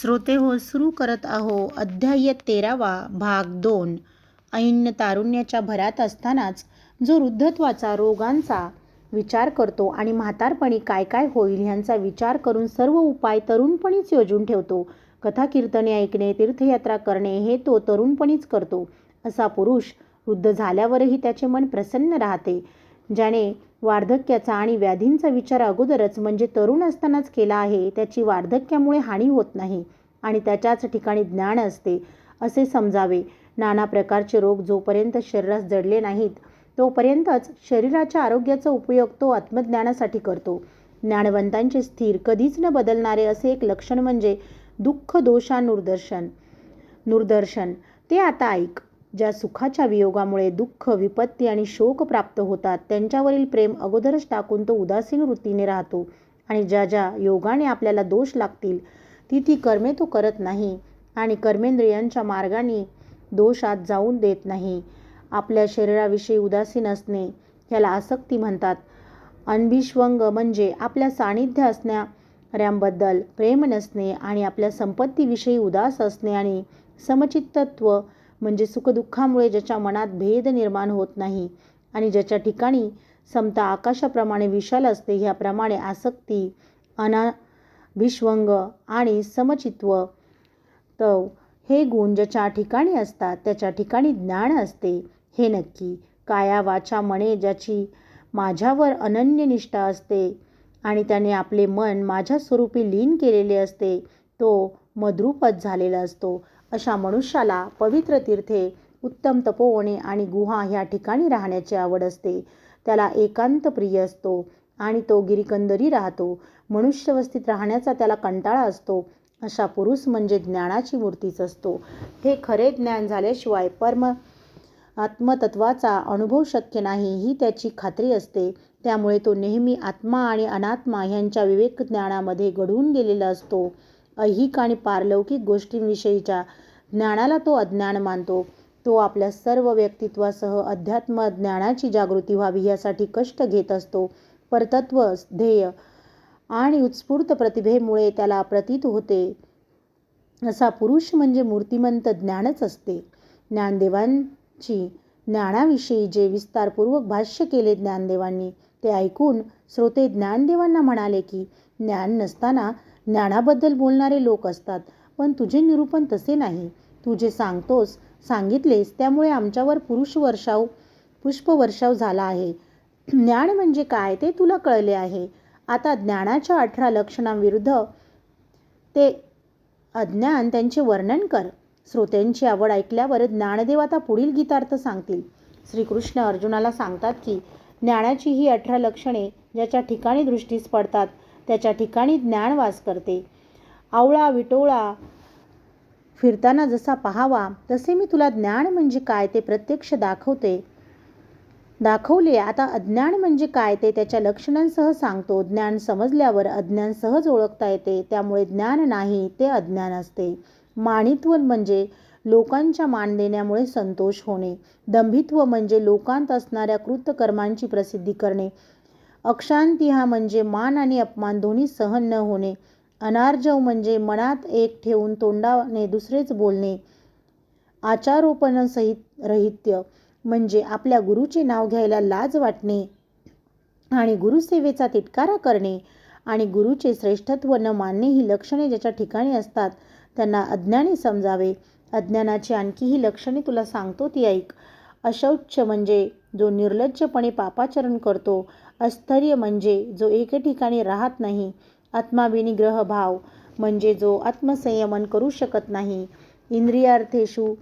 श्रोते हो सुरू करत आहो अध्याय तेरावा भाग दोन. ऐन तारुण्याच्या भरात असतानाच जो वृद्धत्वाचा रोगांचा विचार करतो आणि म्हातारपणी काय काय होईल ह्यांचा विचार करून सर्व उपाय तरुणपणीच योजून ठेवतो. कथा कीर्तने ऐकणे तीर्थयात्रा करणे हे तो तरुणपणीच करतो. असा पुरुष वृद्ध झाल्यावरही त्याचे मन प्रसन्न राहते. ज्याने वार्धक्याचा आणि व्याधींचा विचार अगोदरच म्हणजे तरुण असतानाच केला आहे त्याची वार्धक्यामुळे हानी होत नाही आणि त्याच्याच ठिकाणी ज्ञान असते असे समजावे. नाना प्रकारचे रोग जोपर्यंत शरीरास जडले नाहीत तोपर्यंतच शरीराच्या आरोग्याचा उपयोग तो आत्मज्ञानासाठी करतो. ज्ञानवंतांचे स्थिर कधीच न बदलणारे असे एक लक्षण म्हणजे दुःख दोषानुर्दर्शन नुर्दर्शन ते आता ऐक. ज्या सुखाच्या वियोगामुळे दुःख विपत्ती आणि शोक प्राप्त होतात त्यांच्यावरील प्रेम अगोदरच टाकून तो उदासीन वृत्तीने राहतो. आणि ज्या ज्या योगाने आपल्याला दोष लागतील ती ती कर्मे तो करत नाही आणि कर्मेंद्रियांच्या मार्गाने दोषात जाऊन देत नाही. आपल्या शरीराविषयी उदासीन असणे ह्याला आसक्ती म्हणतात. अनभिष्वंग म्हणजे आपल्या सानिध्य असणाऱ्यांबद्दल प्रेम नसणे आणि आपल्या संपत्तीविषयी उदास असणे आणि समचित्तत्व म्हणजे सुखदुःखामुळे ज्याच्या मनात भेद निर्माण होत नाही आणि ज्याच्या ठिकाणी समता आकाशाप्रमाणे विशाल असते ह्याप्रमाणे आसक्ती अनाभिष्वंग आणि समचित्व तव हे गुण ज्याच्या ठिकाणी असतात त्याच्या ठिकाणी ज्ञान असते. हे नक्की काया वाचा मने ज्याची माझ्यावर अनन्य निष्ठा असते आणि त्याने आपले मन माझ्या स्वरूपी लीन केलेले असते तो मद्रुपच झालेला असतो. अशा मनुष्याला पवित्र तीर्थे उत्तम तपोवणे आणि गुहा ह्या ठिकाणी राहण्याची आवड असते. त्याला एकांत प्रिय असतो आणि तो गिरिकंदरी राहतो. मनुष्यवस्थित राहण्याचा त्याला कंटाळा असतो. अशा पुरुष म्हणजे ज्ञानाची मूर्तीच असतो. हे खरे ज्ञान झाल्याशिवाय परम आत्मतत्वाचा अनुभव शक्य नाही ही त्याची खात्री असते. त्यामुळे तो नेहमी आत्मा आणि अनात्मा ह्यांच्या विवेक ज्ञानामध्ये घडून गेलेला असतो. ऐहिक आणि पारलौकिक गोष्टींविषयीच्या ज्ञानाला तो अज्ञान मानतो. तो आपल्या सर्व व्यक्तित्वासह अध्यात्म ज्ञानाची जागृती व्हावी यासाठी कष्ट घेत असतो. परतत्व ध्येय आणि उत्स्फूर्त प्रतिभेमुळे त्याला प्रतीत होते. असा पुरुष म्हणजे मूर्तिमंत ज्ञानच असते. ज्ञानदेवांची ज्ञानाविषयी जे विस्तारपूर्वक भाष्य केले ज्ञानदेवांनी ते ऐकून श्रोते ज्ञानदेवांना म्हणाले की ज्ञान नसताना ज्ञानाबद्दल बोलणारे लोक असतात पण तुझे निरूपण तसे नाही. तू जे सांगतोस सांगितलेस त्यामुळे आमच्यावर पुरुष वर्षाव पुष्पवर्षाव झाला आहे. ज्ञान म्हणजे काय ते तुला कळले आहे. आता ज्ञानाच्या अठरा लक्षणांविरुद्ध ते अज्ञान त्यांचे वर्णन कर. श्रोत्यांची आवड ऐकल्यावर ज्ञानदेव आता पुढील गीतार्थ सांगतील. श्रीकृष्ण अर्जुनाला सांगतात की ज्ञानाची ही अठरा लक्षणे ज्याच्या ठिकाणी दृष्टीस पडतात त्याच्या ठिकाणी ज्ञान वास करते. आवळा विटोळा फिरताना जसा पाहावा तसे मी तुला ज्ञान म्हणजे काय ते प्रत्यक्ष दाखवते. दाखवले आता अज्ञान म्हणजे काय ते त्याच्या लक्षणांसह सांगतो. ज्ञान समजल्यावर अज्ञान सहज ओळखता येते त्यामुळे ज्ञान नाही ते अज्ञान असते. माणित्व म्हणजे लोकांच्या मान देण्यामुळे संतोष होणे. दंभित्व म्हणजे लोकांत असणाऱ्या कृतकर्मांची प्रसिद्धी करणे. अक्षांती हा म्हणजे मान आणि अपमान दोन्ही सहन न होणे. अनार्जव म्हणजे मनात एक ठेवून तोंडाने दुसरेच बोलणे. आचारोपण सहित रहित्य म्हणजे आपल्या गुरुचे नाव घ्यायला लाज वाटणे आणि गुरुसेवेचा तिटकारा करणे आणि गुरुचे श्रेष्ठत्व न मानणे ही लक्षणे ज्याच्या ठिकाणी असतात त्यांना अज्ञानी समजावे. अज्ञानाची आणखी ही लक्षणे तुला सांगतो ती ऐक. अशौच म्हणजे जो निर्लज्जपणे पापाचरण करतो अस्थैर्य म्हणजे जो एके ठिकाणी राहत नाही. आत्माविनिग्रह भाव म्हणजे जो आत्मसंयमन करू शकत नाही. इंद्रियार्थेशू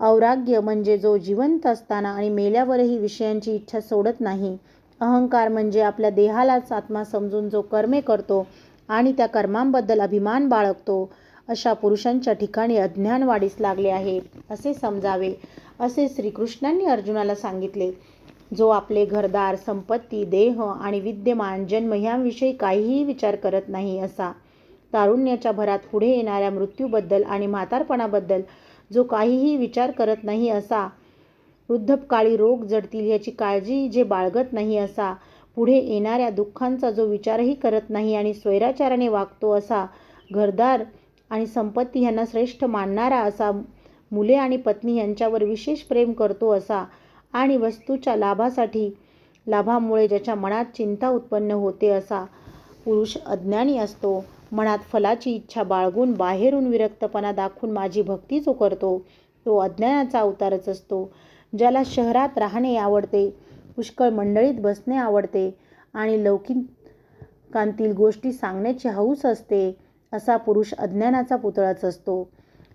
औराग्य म्हणजे जो जिवंत असताना आणि मेल्यावरही विषयांची इच्छा सोडत नाही. अहंकार म्हणजे आपल्या देहालाच आत्मा समजून जो कर्मे करतो आणि त्या कर्मांबद्दल अभिमान बाळगतो अशा पुरुषांच्या ठिकाणी अज्ञान वाढीस लागले आहे असे समजावे असे श्रीकृष्णांनी अर्जुनाला सांगितले. जो आपले घरदार संपत्ती देह आणि विद्यमान जन्म ह्यांविषयी काहीही विचार करत नाही असा. तारुण्याच्या भरात पुढे येणाऱ्या मृत्यूबद्दल आणि म्हातारपणाबद्दल जो काहीही विचार करत नाही असा. वृद्धपकाळी रोग जडतील याची काळजी जे बाळगत नाही असा. पुढे येणाऱ्या दुःखांचा जो विचारही करत नाही आणि स्वैराचाराने वागतो असा. घरदार आणि संपत्ती ह्यांना श्रेष्ठ मानणारा असा. मुले आणि पत्नी यांच्यावर विशेष प्रेम करतो असा. आणि वस्तूच्या लाभासाठी लाभामुळे ज्याच्या मनात चिंता उत्पन्न होते असा पुरुष अज्ञानी असतो. मनात फलाची इच्छा बाळगून बाहेरून विरक्तपणा दाखवून माझी भक्ती जो करतो तो अज्ञानाचा अवतारच असतो ज्याला शहरात राहणे आवडते पुष्कळ मंडळीत बसणे आवडते आणि लौकिकांतील गोष्टी सांगण्याची हौस असते असा पुरुष अज्ञानाचा पुतळाच असतो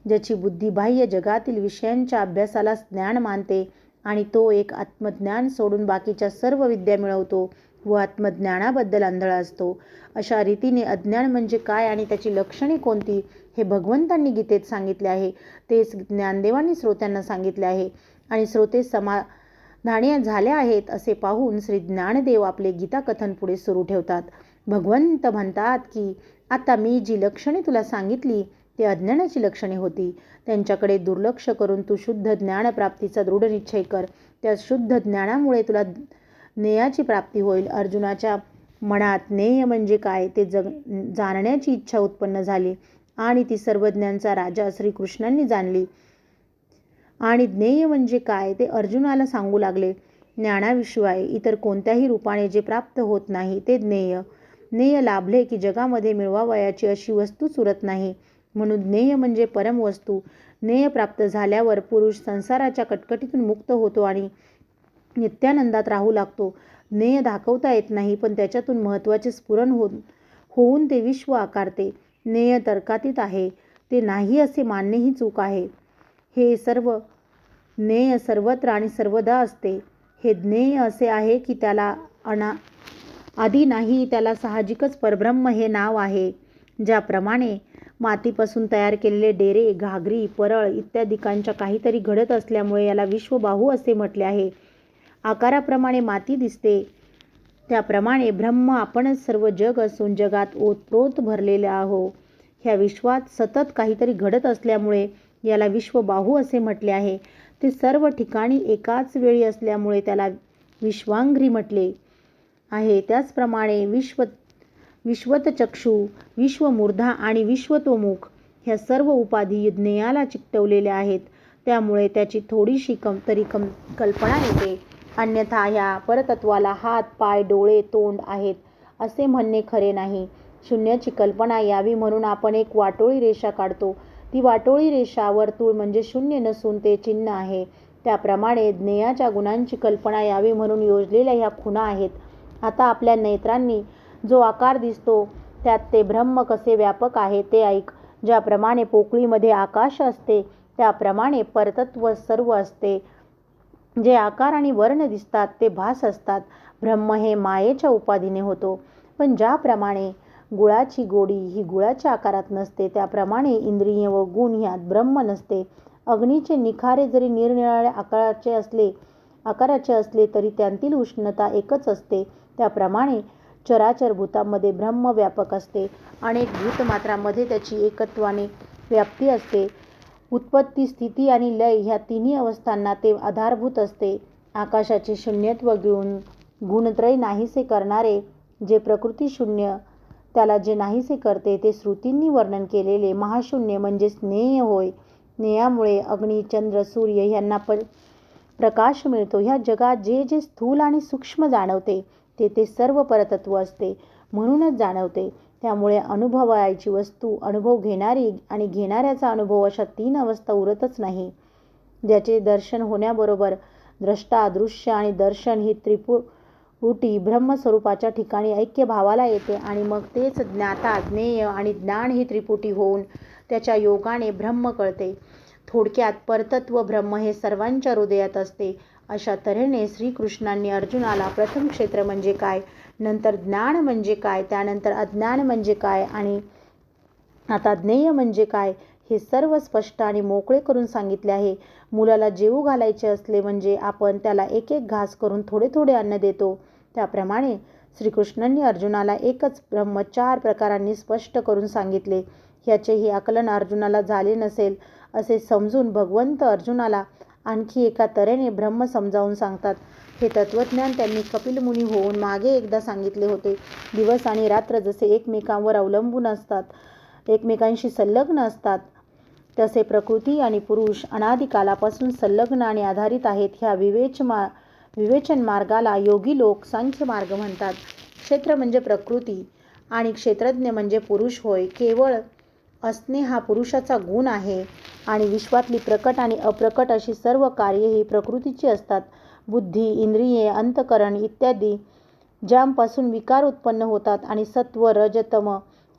ज्याची बुद्धी बाह्य जगातील विषयांच्या अभ्यासाला ज्ञान मानते आणि तो एक आत्मज्ञान सोडून बाकीच्या सर्व विद्या मिळवतो. व आत्मज्ञानाबद्दल आंधळा असतो. अशा रीतीने अज्ञान म्हणजे काय आणि त्याची लक्षणे कोणती हे भगवंतांनी गीतेत सांगितले आहे. तेच ज्ञानदेवांनी श्रोत्यांना सांगितले आहे. आणि श्रोते समाधानी झाले आहेत असे पाहून श्री ज्ञानदेव आपले गीताकथन पुढे सुरू ठेवतात. भगवंत म्हणतात की आता मी जी लक्षणे तुला सांगितली ते अज्ञानाची लक्षणे होती. त्यांच्याकडे दुर्लक्ष करून तू शुद्ध ज्ञानप्राप्तीचा दृढ निश्चय कर. त्या शुद्ध ज्ञानामुळे तुला ज्ञेयाची प्राप्ती होईल. अर्जुनाच्या मनात ज्ञेय म्हणजे काय ते जग जाणण्याची इच्छा उत्पन्न झाली आणि ती सर्वज्ञांचा राजा श्रीकृष्णांनी जाणली. आणि ज्ञेय म्हणजे काय ते अर्जुनाला सांगू लागले. ज्ञानाविषयी इतर कोणत्याही रूपाने जे प्राप्त होत नाही ते ज्ञेय. ज्ञेय लाभले की जगामध्ये मिळवावयाची अशी वस्तू सुरत नाही. म्हणून ज्ञेय म्हणजे परमवस्तू ज्ञेय प्राप्त झाल्यावर पुरुष संसाराच्या कटकटीतून मुक्त होतो आणि नित्यानंदात राहू लागतो. ज्ञेय दाखवता येत नाही पण त्याच्यातून महत्त्वाचे स्फुरण हो होऊन ते विश्व आकारते. ज्ञेय तर्कातीत आहे. ते नाही असे मानणे ही चूक आहे. हे सर्व ज्ञेय सर्वत्र आणि सर्वदा असते. हे ज्ञेय असे आहे की त्याला अना आधी नाही त्याला साहजिकच परब्रह्म हे नाव आहे ज्याप्रमाणे मातीपासून तयार केलेले डेरे घागरी परळ इत्यादिकांच्या काहीतरी घडत असल्यामुळे याला विश्वबाहू असे म्हटले आहे. आकाराप्रमाणे माती दिसते. त्याप्रमाणे ब्रह्म आपणच सर्व जग असून जगात ओतप्रोत भरलेले आहो. ह्या विश्वात सतत काहीतरी घडत असल्यामुळे याला विश्वबाहू असे म्हटले आहे. ते सर्व ठिकाणी एकाच वेळी असल्यामुळे त्याला विश्वांघ्री म्हटले आहे. त्याचप्रमाणे विश्व विश्वतचक्षू विश्वमूर्धा आणि विश्वतोमुख ह्या सर्व उपाधी ज्ञेयाला चिकटवलेल्या आहेत. त्यामुळे त्याची थोडीशी कम तरी कम कल्पना येते. अन्यथा ह्या परतत्वाला हात पाय डोळे तोंड आहेत असे म्हणणे खरे नाही. शून्याची कल्पना यावी म्हणून आपण एक वाटोळी रेषा काढतो. ती वाटोळी रेषा वर्तुळ म्हणजे शून्य नसून ते चिन्ह आहे. त्याप्रमाणे ज्ञेयाच्या गुणांची कल्पना यावी म्हणून योजलेल्या ह्या खुणा आहेत. आता आपल्या नेत्रांनी जो आकार दिसतो त्यात ते ब्रह्म कसे व्यापक आहे ते ऐक. ज्याप्रमाणे पोकळीमध्ये आकाश असते त्याप्रमाणे परतत्व सर्व असते. जे आकार आणि वर्ण दिसतात ते भास असतात. ब्रह्म हे मायेच्या उपाधीने होतो. पण ज्याप्रमाणे गुळाची गोडी ही गुळाच्या आकारात नसते त्याप्रमाणे इंद्रिय व गुण ह्यात ब्रह्म नसते. अग्नीचे निखारे जरी निरनिराळ्या आकाराचे असले आकाराचे असले तरी त्यांतील उष्णता एकच असते. त्याप्रमाणे चराचर भूतामध्ये ब्रह्म व्यापक असते. अनेक भूतमात्रामध्ये त्याची एकत्वाने व्याप्ती असते. उत्पत्ती स्थिती आणि लय ह्या तिन्ही अवस्थांना ते आधारभूत असते. आकाशाचे शून्यत्व घेऊन गुणत्रय नाहीसे करणारे जे प्रकृती शून्य त्याला जे नाहीसे करते ते श्रुतींनी वर्णन केलेले महाशून्य म्हणजे स्नेह होय. स्नेहामुळे अग्नी चंद्र सूर्य यांना प प्रकाश मिळतो. ह्या जगात जे जे स्थूल आणि सूक्ष्म जाणवते तेथे सर्व परतत्व असते म्हणूनच जाणवते. त्यामुळे अनुभवायची वस्तू अनुभव घेणारी आणि घेणाऱ्याचा अनुभव अशा तीन अवस्था उरतच नाही. ज्याचे दर्शन होण्याबरोबर द्रष्टा दृश्य आणि दर्शन ही त्रिपुटी ब्रह्मस्वरूपाच्या ठिकाणी ऐक्य भावाला येते आणि मग तेच ज्ञाता ज्ञेय आणि ज्ञान ही त्रिपुटी होऊन त्याच्या योगाने ब्रह्म कळते. थोडक्यात परतत्व ब्रह्म हे सर्वांच्या हृदयात असते. अशा तऱ्हेने श्रीकृष्णांनी अर्जुनाला प्रथम क्षेत्र म्हणजे काय नंतर ज्ञान म्हणजे काय त्यानंतर अज्ञान म्हणजे काय आणि आता ज्ञेय म्हणजे काय हे सर्व स्पष्ट आणि मोकळे करून सांगितले आहे. मुलाला जेवू घालायचे असले म्हणजे आपण त्याला एक एक घास करून थोडे थोडे अन्न देतो. त्याप्रमाणे श्रीकृष्णांनी अर्जुनाला एकच ब्रह्म चार प्रकारांनी स्पष्ट करून सांगितले. ह्याचेही आकलन अर्जुनाला झाले नसेल असे समजून भगवंत अर्जुनाला आणखी एका तऱ्हेने ब्रह्म समजावून सांगतात. हे तत्त्वज्ञान त्यांनी कपिल मुनी होऊन मागे एकदा सांगितले होते. दिवस आणि रात्र जसे एकमेकांवर अवलंबून असतात एकमेकांशी संलग्न असतात तसे प्रकृती आणि पुरुष अनादिकालापासून संलग्न आणि आधारित आहेत ह्या विवेच मा विवेचन मार्गाला योगी लोक सांख्य मार्ग म्हणतात. क्षेत्र म्हणजे प्रकृती आणि क्षेत्रज्ञ म्हणजे पुरुष होय. केवळ असणे हा पुरुषाचा गुण आहे. आणि विश्वातली प्रकट आणि अप्रकट अशी सर्व कार्ये ही प्रकृतीची असतात. बुद्धी इंद्रिये अंतकरण इत्यादी ज्यांपासून विकार उत्पन्न होतात आणि सत्व रजतम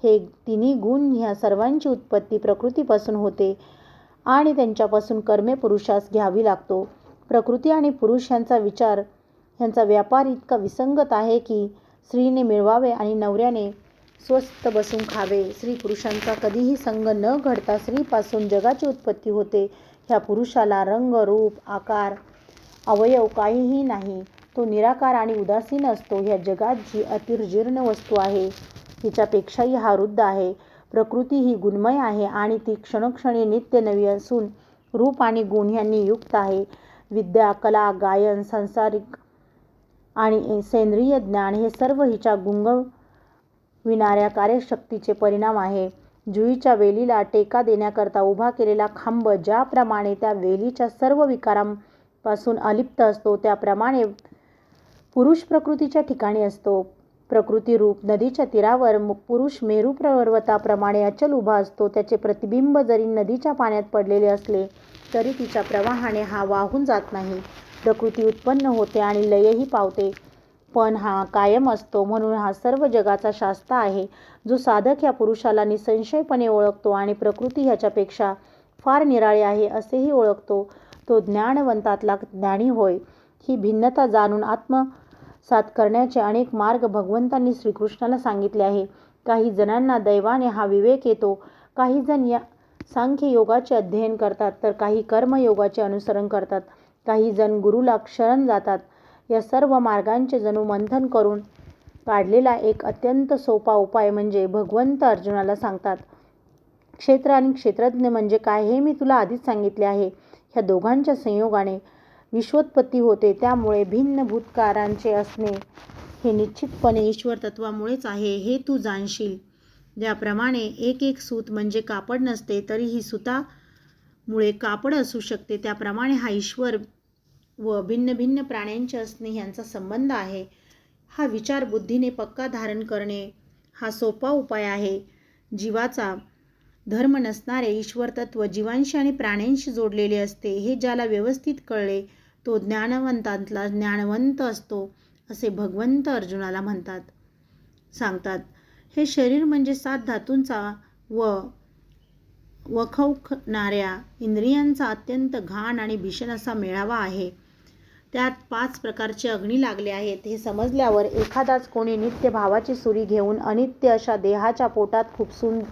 हे तिन्ही गुण ह्या सर्वांची उत्पत्ती प्रकृतीपासून होते आणि त्यांच्यापासून कर्मे पुरुषास घ्यावी लागतो. प्रकृती आणि पुरुष यांचा विचार ह्यांचा व्यापार इतका विसंगत आहे की स्त्रीने मिळवावे आणि नवऱ्याने स्वस्थ बसून खावे. स्त्री पुरुषांचा कधीही संग न घडता स्त्रीपासून जगाची उत्पत्ती होते. ह्या पुरुषाला रंग रूप आकार अवयव काहीही नाही. तो निराकार आणि उदासीन असतो. ह्या जगात जी अतिर्जीर्ण वस्तू आहे तिच्यापेक्षाही हा वृद्ध आहे. प्रकृती ही गुणमय आहे आणि ती क्षणोक्षणी नित्य नवी असून रूप आणि गुण यांनी युक्त आहे. विद्या कला गायन सांसारिक आणि सेंद्रिय ज्ञान हे सर्व हिच्या गुंग विणाऱ्या कार्यशक्तीचे परिणाम आहे. जुईच्या वेलीला टेका देण्याकरता उभा केलेला खांब ज्याप्रमाणे त्या वेलीच्या सर्व विकारांपासून अलिप्त असतो त्याप्रमाणे पुरुष प्रकृतीच्या ठिकाणी असतो. प्रकृती रूप नदीच्या तीरावर पुरुष मेरू पर्वताप्रमाणे अचल उभा असतो. त्याचे प्रतिबिंब जरी नदीच्या पाण्यात पडलेले असले तरी तिच्या प्रवाहाने हा वाहून जात नाही. प्रकृती उत्पन्न होते आणि लयही पावते. पण हा कायम असतो म्हणून हा सर्व जगाचा शास्ता आहे. जो साधक या पुरुषाला निसंशयपणे ओळखतो आणि प्रकृती ह्याच्यापेक्षा फार निराळी आहे असेही ओळखतो. तो ज्ञानवंतातला ज्ञानी होय. ही भिन्नता जाणून आत्मसात करण्याचे अनेक मार्ग भगवंतांनी श्रीकृष्णाला सांगितले आहे. काही जणांना दैवाने हा विवेक येतो. काही जण या सांख्य योगाचे अध्ययन करतात तर काही कर्मयोगाचे अनुसरण करतात. काही जण गुरुला क्षरण जातात. या सर्व मार्गांचे जणू मंथन करून काढलेला एक अत्यंत सोपा उपाय म्हणजे भगवंत अर्जुनाला सांगतात. क्षेत्र आणि क्षेत्रज्ञ म्हणजे काय हे मी तुला आधीच सांगितले आहे. ह्या दोघांच्या संयोगाने विश्वोत्पत्ती होते त्यामुळे भिन्न भूतकारांचे असणे हे निश्चितपणे ईश्वर तत्वामुळेच आहे हे तू जाणशील. ज्याप्रमाणे एक एक सूत म्हणजे कापड नसते तरीही सुतामुळे कापड असू शकते त्याप्रमाणे हा ईश्वर व भिन्न भिन्न प्राण्यांचे असणे ह्यांचा संबंध आहे. हा विचार बुद्धीने पक्का धारण करणे हा सोपा उपाय आहे. जीवाचा धर्म नसणारे ईश्वर तत्व जीवांशी आणि प्राण्यांशी जोडलेले असते हे ज्याला व्यवस्थित कळले तो ज्ञानवंतांतला ज्ञानवंत असतो असे भगवंत अर्जुनाला म्हणतात. सांगतात हे शरीर म्हणजे सात धातूंचा व वखवखणाऱ्या इंद्रियांचा अत्यंत घाण आणि भीषण असा मेळावा आहे. त्यात पाच प्रकारचे अग्नी लागले आहेत. हे समजल्यावर एखादाच कोणी नित्य भावाची सुरी घेऊन अनित्य अशा देहाच्या पोटात खुपसून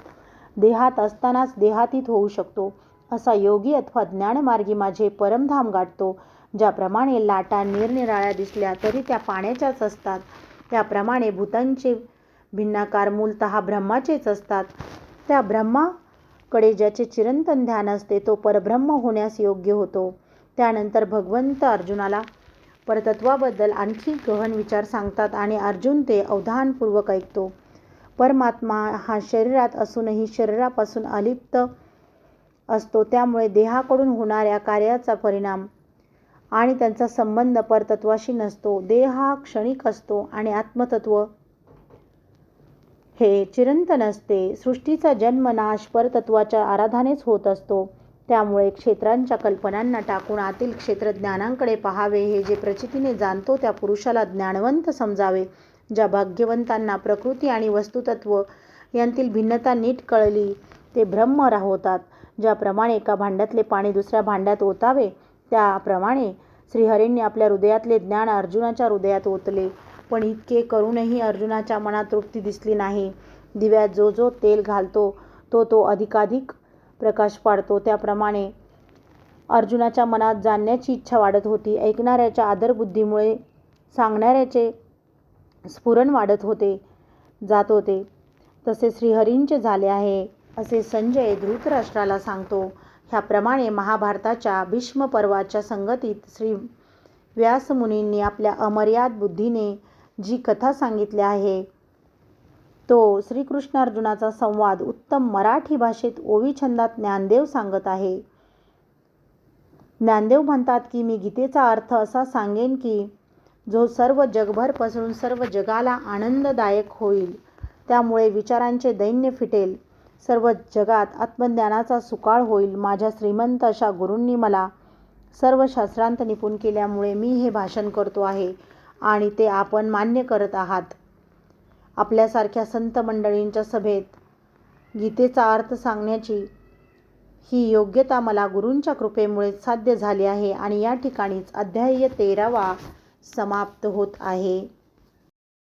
देहात असतानाच देहातीत होऊ शकतो. असा योगी अथवा ज्ञानमार्गी माझे परमधाम गाठतो ज्याप्रमाणे लाटा निरनिराळ्या दिसल्या तरी त्या पाण्याच्याच असतात. त्याप्रमाणे भूतांचे भिन्नाकार मूलतः ब्रह्माचेच असतात. त्या ब्रह्माकडे ज्याचे चिरंतन ध्यान असते तो परब्रह्म होण्यास योग्य होतो. त्यानंतर भगवंत अर्जुनाला परतत्वाबद्दल आणखी गहन विचार सांगतात आणि अर्जुन ते अवधानपूर्वक ऐकतो. परमात्मा हा शरीरात असूनही शरीरापासून अलिप्त असतो त्यामुळे देहाकडून होणाऱ्या कार्याचा परिणाम आणि त्यांचा संबंध परतत्वाशी नसतो. देह हा क्षणिक असतो आणि आत्मतत्व हे चिरंतन असते सृष्टीचा जन्म नाश परतत्वाच्या आराधानेच होत असतो. त्यामुळे क्षेत्रांच्या कल्पनांना टाकून आतील क्षेत्रज्ञानांकडे पहावे हे जे प्रचितीने जाणतो त्या पुरुषाला ज्ञानवंत समजावे ज्या भाग्यवंतांना प्रकृती आणि वस्तुतत्व यांतील भिन्नता नीट कळली ते ब्रह्म राहतात ज्याप्रमाणे एका भांड्यातले पाणी दुसऱ्या भांड्यात ओतावे त्याप्रमाणे श्रीहरींनी आपल्या हृदयातले ज्ञान अर्जुनाच्या हृदयात ओतले. पण इतके करूनही अर्जुनाच्या मनात तृप्ती दिसली नाही. दिव्यात जो जो तेल घालतो तो तो अधिकाधिक प्रकाश पाडतो. त्याप्रमाणे अर्जुनाच्या मनात जाणण्याची इच्छा वाढत होती. ऐकणाऱ्याच्या आदरबुद्धीमुळे सांगणाऱ्याचे स्फुरण वाढत होते जात होते. तसे श्रीहरींचे झाले आहे असे संजय धृतराष्ट्राला सांगतो. ह्याप्रमाणे महाभारताच्या भीष्म पर्वाच्या संगतीत श्री व्यासमुनींनी आपल्या अमर्याद बुद्धीने जी कथा सांगितली आहे तो श्रीकृष्णार्जुनाचा संवाद उत्तम मराठी भाषेत ओवी छंदात ज्ञानदेव सांगत आहे. ज्ञानदेव म्हणतात की मी गीतेचा अर्थ असा सांगेन की जो सर्व जगभर पसरून सर्व जगाला आनंददायक होईल. त्यामुळे विचारांचे दैन्य फिटेल. सर्व जगात आत्मज्ञानाचा सुकाळ होईल. माझ्या श्रीमंत अशा गुरूंनी मला सर्व शास्त्रांत निपुण केल्यामुळे मी हे भाषण करतो आहे आणि ते आपण मान्य करत आहात. आपल्यासारख्या संत मंडळींच्या सभेत गीतेचा अर्थ सांगण्याची ही योग्यता मला गुरूंच्या कृपेमुळे साध्य झाली आहे आणि या ठिकाणीच अध्याय तेरावा समाप्त होत आहे.